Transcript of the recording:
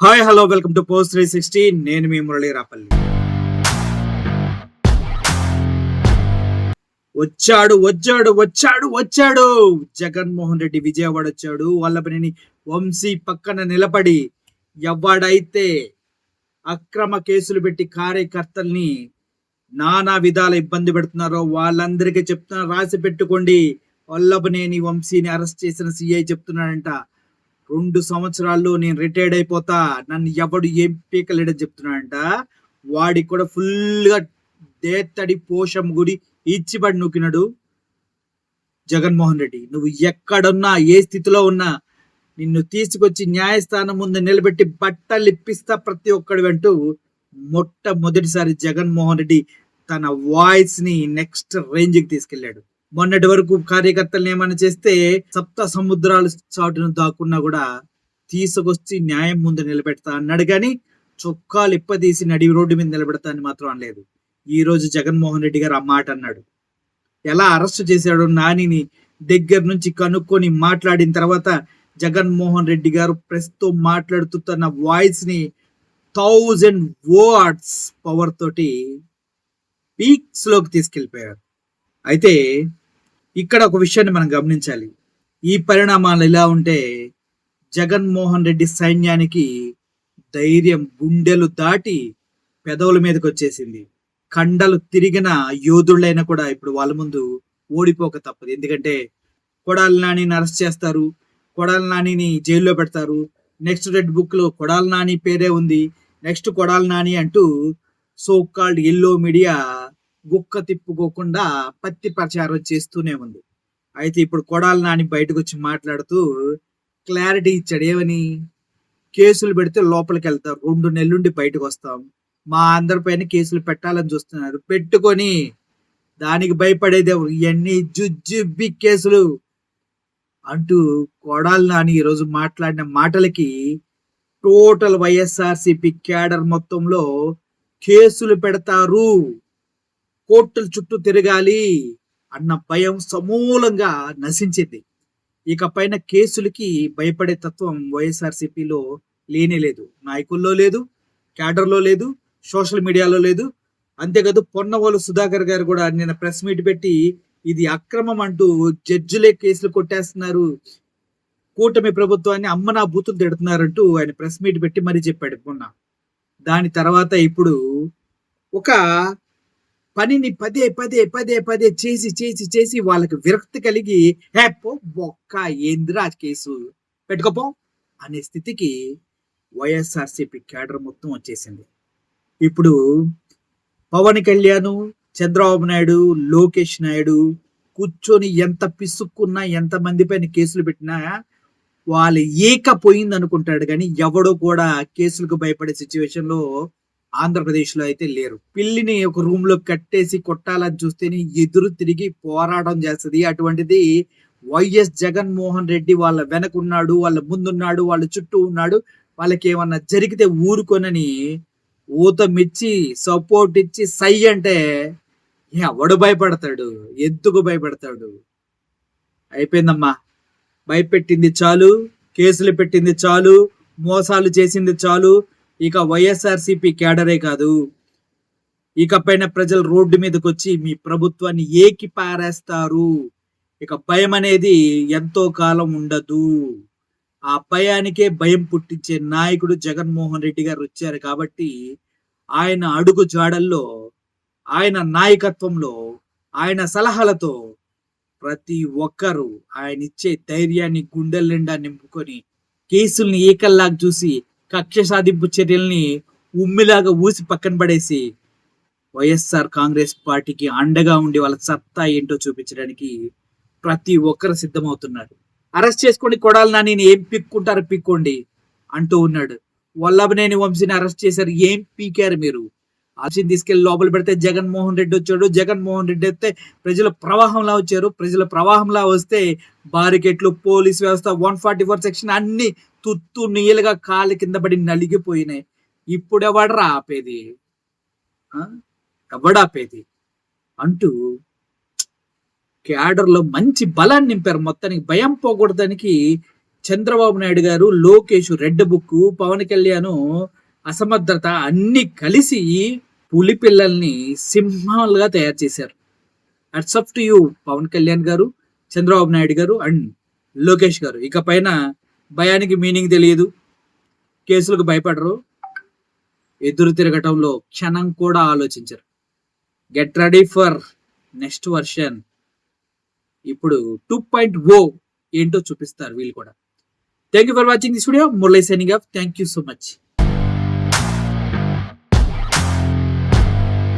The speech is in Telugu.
Hi hello welcome to post three sixty. నేను మీ మురళీ రాపల్లి. వచ్చాడు వచ్చాడు వచ్చాడు వచ్చాడు. జగన్మోహన్ రెడ్డి విజయవాడ వచ్చాడు. వల్లభనేని వంశీ పక్కన నిలబడి ఎవడైతే అక్రమ కేసులు పెట్టి కార్యకర్తల్ని నానా విధాల ఇబ్బంది పెడుతున్నారో వాళ్ళందరికీ చెప్తున్నారు రాసి పెట్టుకోండి. వల్లభనేని వంశీని అరెస్ట్ చేసిన సిఐ చెప్తున్నాడంట. రెండు సంవత్సరాల్లో నేను రిటైర్డ్ అయిపోతా. నన్ను ఎవడు ఏం పీకలేడని చెప్తున్నాడంట. వాడికి కూడా ఫుల్గా దేత్తడి పోషం గుడి ఇచ్చిబడి నూకినాడు. జగన్మోహన్ రెడ్డి నువ్వు ఎక్కడున్నా ఏ స్థితిలో ఉన్నా నిన్ను తీసుకొచ్చి న్యాయస్థానం ముందు నిలబెట్టి బట్టలు ఇప్పిస్తా ప్రతి ఒక్కడి వెంటూ మొట్టమొదటిసారి జగన్మోహన్ రెడ్డి తన వాయిస్ని నెక్స్ట్ రేంజ్కి మొన్నటి వరకు కార్యకర్తలను ఏమైనా చేస్తే సప్త సముద్రాలు చాటును దాక్కున్నా కూడా తీసుకొచ్చి న్యాయం ముందు నిలబెడతా అన్నాడు కానీ చొక్కాలు ఇప్పదీసి నడి రోడ్డు మీద నిలబెడతా అని మాత్రం అనలేదు. ఈ రోజు జగన్మోహన్ రెడ్డి గారు ఆ మాట అన్నాడు. ఎలా అరెస్ట్ చేశాడు నానిని దగ్గర నుంచి కనుక్కొని మాట్లాడిన తర్వాత జగన్మోహన్ రెడ్డి గారు ప్రస్తుతం మాట్లాడుతూ తన వాయిస్ని థౌజండ్ వర్డ్స్ పవర్ తోటి పీక్స్లోకి తీసుకెళ్ళిపోయారు అయితే ఇక్కడ ఒక విషయాన్ని మనం గమనించాలి. ఈ పరిణామాలు ఇలా ఉంటే జగన్మోహన్ రెడ్డి సైన్యానికి ధైర్యం గుండెలు దాటి పెదవుల మీదకి వచ్చేసింది. కండలు తిరిగిన యోధుళ్ళైనా కూడా ఇప్పుడు వాళ్ళ ముందు ఓడిపోక తప్పదు. ఎందుకంటే కొడాలి నానిని అరెస్ట్ చేస్తారు కొడాలి నానిని జైల్లో పెడతారు నెక్స్ట్ రెడ్ బుక్లో కొడాలి నాని పేరే ఉంది నెక్స్ట్ కొడాలి నాని అంటూ సో కాల్డ్ ఎల్లో మీడియా గుక్క తిప్పుకోకుండా పత్తి ప్రచారం చేస్తూనే ఉంది. అయితే ఇప్పుడు కొడాలి నాని బయటకు వచ్చి మాట్లాడుతూ క్లారిటీ ఇచ్చాడు ఏమని? కేసులు పెడితే లోపలికి వెళ్తారు రెండు నెలలుండి బయటకు వస్తాం మా అందరిపైన కేసులు పెట్టాలని చూస్తున్నారు. పెట్టుకొని దానికి భయపడేది ఎవరు? ఇవన్నీ జుజ్జుబ్బి కేసులు. అంటూ కొడాలి నాని ఈరోజు మాట్లాడిన మాటలకి టోటల్ వైఎస్ఆర్సిపి క్యాడర్ మొత్తంలో కేసులు పెడతారు. కోర్టుల చుట్టూ తిరగాలి అన్న భయం సమూలంగా నశించింది. ఇక పైన కేసులకి భయపడే తత్వం వైఎస్ఆర్సీపీలో లేనే లేదు. నాయకుల్లో లేదు క్యాడర్లో లేదు సోషల్ మీడియాలో లేదు. అంతేకాదు పొన్నవోలు సుధాకర్ గారు కూడా నిన్న ప్రెస్ మీట్ పెట్టి ఇది అక్రమం అంటూ జడ్జిలే కేసులు కొట్టేస్తున్నారు. కూటమి ప్రభుత్వాన్ని అమ్మ నా బూతులు తిడుతున్నారంటూ ఆయన ప్రెస్ మీట్ పెట్టి మరీ చెప్పాడు మొన్న. దాని తర్వాత ఇప్పుడు ఒక పనిని పదే పదే పదే పదే చేసి చేసి చేసి వాళ్ళకి విరక్తి కలిగి హే బొక్క ఏందిరా కేసు? పెట్టుకోపో అనే స్థితికి వైఎస్ఆర్సీపీ క్యాడర్ మొత్తం వచ్చేసింది. ఇప్పుడు పవన్ కళ్యాణ్ చంద్రబాబు నాయుడు లోకేష్ నాయుడు కూర్చొని ఎంత పిసుక్కున్నా ఎంత మంది పైన కేసులు పెట్టినా వాళ్ళు ఏకపోయింది అనుకుంటాడు కానీ ఎవడో కూడా కేసులకు భయపడే సిచ్యువేషన్ ఆంధ్రప్రదేశ్లో అయితే లేరు. పిల్లిని ఒక రూమ్లో కట్టేసి కొట్టాలని చూస్తేనే ఎదురు తిరిగి పోరాటం చేస్తుంది. అటువంటిది వైఎస్ జగన్మోహన్ రెడ్డి వాళ్ళ వెనకున్నాడు వాళ్ళ ముందున్నాడు వాళ్ళ చుట్టూ ఉన్నాడు. వాళ్ళకి ఏమన్నా జరిగితే ఊరుకొనని ఊతమిచ్చి సపోర్ట్ ఇచ్చి సై అంటే ఎవడు భయపడతాడు? ఎందుకు భయపడతాడు? అయిపోయిందమ్మా. భయపెట్టింది చాలు కేసులు పెట్టింది చాలు మోసాలు చేసింది చాలు. ఇక వైఎస్ఆర్సిపి క్యాడరే కాదు. ఇక పైన ప్రజలు రోడ్డు మీదకి వచ్చి మీ ప్రభుత్వాన్ని ఏకి పారేస్తారు ఇక భయం అనేది ఎంతో కాలం ఉండదు. ఆ భయానికే భయం పుట్టించే నాయకుడు జగన్మోహన్ రెడ్డి గారు వచ్చారు కాబట్టి ఆయన అడుగు జాడల్లో ఆయన నాయకత్వంలో ఆయన సలహాలతో ప్రతి ఒక్కరూ ఆయన ఇచ్చే ధైర్యాన్ని గుండెల నిండా నింపుకొని కేసుల్ని ఏకల్లాగా చూసి కక్ష సాధింపు చర్యల్ని ఉమ్మిలాగా ఊసి పక్కన పడేసి వైఎస్ఆర్ కాంగ్రెస్ పార్టీకి అండగా ఉండి వాళ్ళ సత్తా ఏంటో చూపించడానికి ప్రతి ఒక్కరు సిద్ధమవుతున్నారు. అరెస్ట్ చేసుకోండి కొడాలి నాని ఏం పిక్కుంటారు పిక్కోండి అంటూ ఉన్నాడు. వల్లభనేని వంశీని అరెస్ట్ చేశారు. ఏం పీకారు మీరు? ఆశని తీసుకెళ్ళి లోపల పెడితే జగన్మోహన్ రెడ్డి వచ్చాడు. జగన్మోహన్ రెడ్డి వస్తే ప్రజల ప్రవాహంలా వచ్చారు. ప్రజల ప్రవాహంలా వస్తే బారికెట్లు పోలీస్ వ్యవస్థ వన్ ఫార్టీ ఫోర్ సెక్షన్ అన్ని తుత్తు నీళ్ళగా కాళ్ళ కింద పడి నలిగిపోయినాయి. ఇప్పుడు ఎవడరా ఆపేది ఆ? అంటూ క్యాడర్లో మంచి బలాన్ని నింపారు. మొత్తానికి భయం పోకూడదానికి చంద్రబాబు నాయుడు గారు లోకేష్ రెడ్ బుక్ పవన్ కళ్యాణ్ అసమర్థత అన్ని కలిసి పులి పిల్లల్ని సింహాలుగా తయారు చేశారు. Hats off to you Pavan Kalyan గారు చంద్రబాబు నాయుడు గారు అండ్ లోకేష్ గారు. ఇక పైన భయానికి మీనింగ్ తెలియదు. కేసులకు భయపడరు. ఎదురు తిరగటంలో క్షణం కూడా ఆలోచించరు. Get ready for next version ఇప్పుడు టూ పాయింట్ ఓ ఏంటో చూపిస్తారు వీళ్ళు కూడా. Thank you for watching this video Murali signing off. Thank you so much